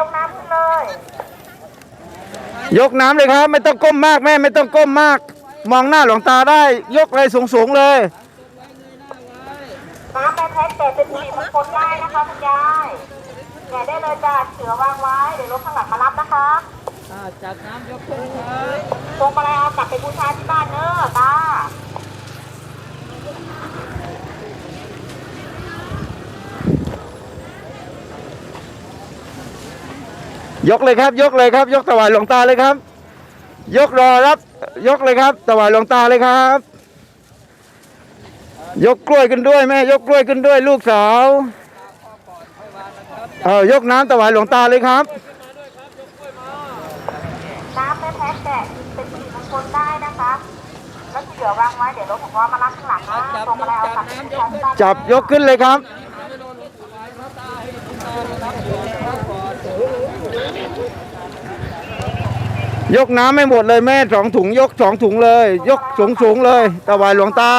ยกน้ำขึ้นเลย ยกน้ำเลยครับ ไม่ต้องก้มมากแม่ไม่ต้องก้มมาก มองหน้าหลวงตาได้ ยกเลยสูงสูงเลยน้ำแม่แพ็คเกิดเป็นสีมงคลได้นะคะคุณยายแกะได้เลยจ้าเสือวางไว้เดี๋ยวรถข้างหลังมารับนะคะจัดน้ำยกขึ้นเลยบพวงมาลัยเอากลับไปบูชาที่บ้านเนอะตา ยกเลยครับ ยกเลยครับ ยกถวายหลวงตาเลยครับ ยกรอรับ ยกเลยครับถวายหลวงตาเลยครับ ยกกล้วยขึ้นด้วยแม่ยกกล้วยขึ้นด้วย ลูกสาวเออยกน้ำถวายหลวงตาเลยครับน้ำไปแพ็คแต่เป็นสีมงคลได้นะคะแล้วเสือวางไว้เดี๋ยวรถของว่ามารับข้างหลังนะจับพวงมาลัยเอากลับไปน้ำบูยชากที่ขึ้นบ้านจับยกขึ้นเลยครับ ยกน้ำไม่หมดเลยแม่สองถุงยกสองถุงเลย ยกสูงสูงๆเลยถวายหลวงตา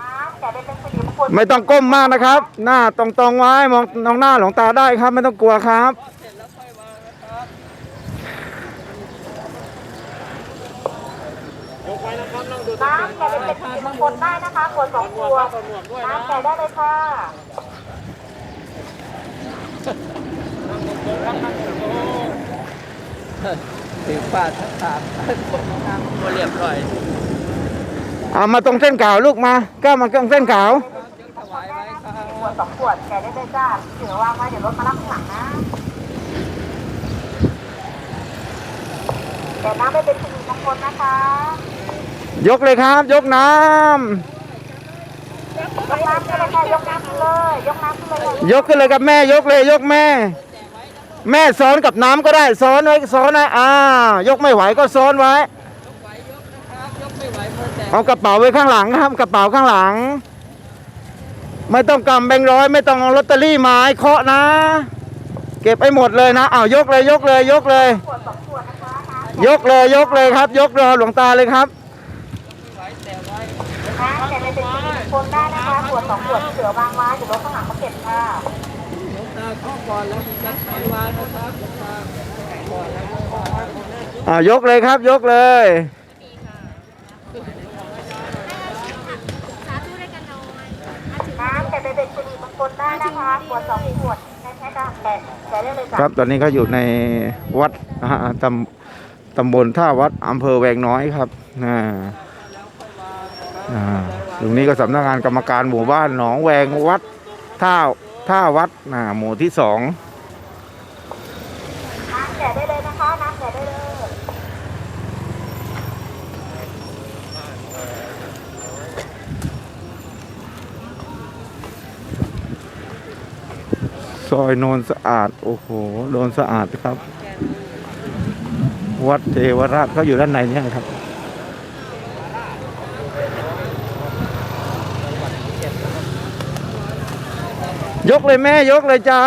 น้ำแกได้เป็นสีมงคลไม่ต้องก้มมากนะครับ หน้าตรงๆไว้มองน้องหน้าหลวงตาได้ครับ ไม่ต้องกลัวครับ น้ำแกได้เป็นสีมงคลได้นะคะขวดสองขวดน้ำแกได้เลยค่ะ ถึงปาดทั้งสามนั่งตัวเรียบร้อยเอามาตรงเส้นขาวลูกมาก้าวมาตรงเส้นขาวถวายไว้ครับขวดสองขวดแกะได้เลยจ้าเสือวางไว้เดี๋ยวรถมารับข้างหลังนะแกะน้ำได้เป็นสีมงคลนะคะ ยกเลยครับ ยกน้ยกน้ำขึ้นเลยค่ะยกน้ำขึ้นเลยยกน้ำขึ้นเลยค่ะำยกขึ้นเลยครับแม่ยกเลยยกแม่ แม่ซ้อนกับน้ำก็ได้ซ้อนไว้ซ้อนนะอ่ายกไม่ไหวก็ซ้อนไว้ไหวยกนะครับยกไม่ไหวเพิ่มแต่เอากระเป๋าไว้ข้างหลังครับกระเป๋าข้างหลัง ไม่ต้องกำแบงค์ร้อย ไม่ต้องเอาลอตเตอรี่มาให้เคาะนะ เก็บไปหมดเลยนะอ้าวยกเลยยกเลย ยกเลยขวดสองขวดนะคะน้ำยกเลยยกเลยครับ ยกรอหลวงตาเลยครับไหวแต่ไว้น้ำแกะได้เป็นสีมงคลได้นะคะขวดสองขวดเสือวางไว้เดี๋ยวรถข้างหลังมาเก็บค่ะหลวงตา ข้อก่อนแล้วจัดไปวางนะครับหลวงตาก่อนแล้วก็วางอ่ายกเลยครับยกเลยน้ำแกะได้เป็นสีมงคลได้นะคะขวดสองขวดในแพ็คอะแกะแกะได้เลยจ้ะครับตอนนี้ก็อยู่ในวัดอ่าตำตำบลท่าวัดอำเภอแวงน้อยครับอ่าอ่าตรงนี้ก็สำนักงานกรรมการหมู่บ้านหนองแวงวัดท่า ท่าวัดอ่าหมู่ที่สองน้ำแกะได้เลยนะคะน้ำแกะได้เลยซอยโนนสะอาด โอ้โหโนนสะอาดครับ วัดเทวราชเขาอยู่ด้านในนี่ครับ ยกเลยแม่ยกเลยจ้า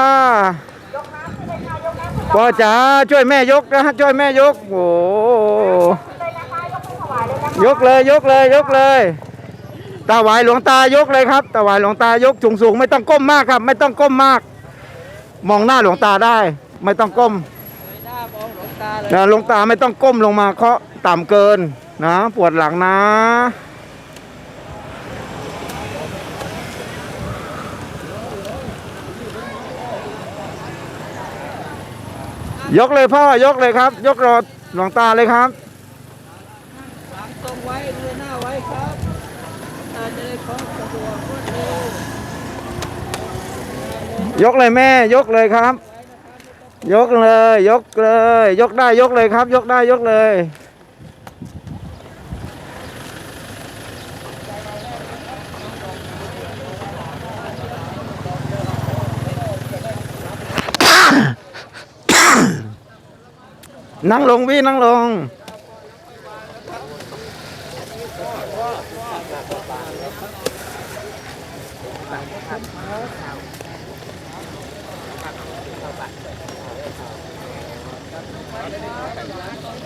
พ่อจ๋าช่วยแม่ยกนะฮะช่วยแม่ยกโอ้ยกเลยยกเลยยกเลยตาหวายหลวงตายกเลยครับตาหวายหลวงตายกสูงสูงไม่ต้องก้มมากครับ ไม่ต้องก้มมาก มองหน้าหลวงตาได้ ไม่ต้องก้มหน้ามองหลวงตาเลยนะหลวงตาไม่ต้องก้มลงมาเคาะต่ำเกินนะ ปวดหลังนะ ยกเลยพ่อยกเลยครับ ยกรอหลวงตาเลยครับหลังตรงไว้เลยหน้าไว้ครับตาจะได้คล้องสะดวกรวดเร็วยกเลยแม่ ยกเลยครับ ยกเลย ยกเลย ยกได้ยกเลยครับ ยกได้ยกเลย นั่งลงพี่นั่งลงเ